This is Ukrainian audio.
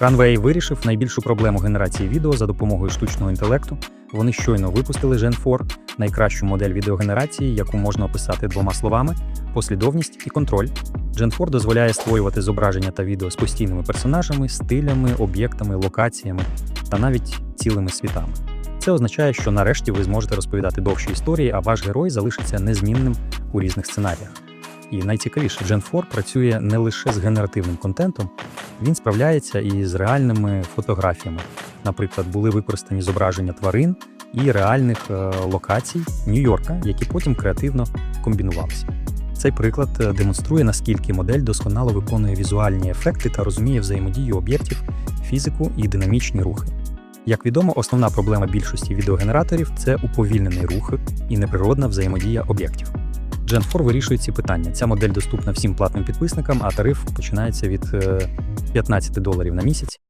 Runway вирішив найбільшу проблему генерації відео за допомогою штучного інтелекту. Вони щойно випустили Gen 4, найкращу модель відеогенерації, яку можна описати двома словами: послідовність і контроль. Gen 4 дозволяє створювати зображення та відео з постійними персонажами, стилями, об'єктами, локаціями та навіть цілими світами. Це означає, що нарешті ви зможете розповідати довші історії, а ваш герой залишиться незмінним у різних сценаріях. І найцікавіше, Gen 4 працює не лише з генеративним контентом, він справляється і з реальними фотографіями. Наприклад, були використані зображення тварин і реальних е, локацій Нью-Йорка, які потім креативно комбінувалися. Цей приклад е, демонструє, наскільки модель досконало виконує візуальні ефекти та розуміє взаємодію об'єктів, фізику і динамічні рухи. Як відомо, основна проблема більшості відеогенераторів це уповільнений рух і неприродна взаємодія об'єктів. Gen 4 вирішує ці питання. Ця модель доступна всім платним підписникам, а тариф починається від е, 15 доларів на місяць.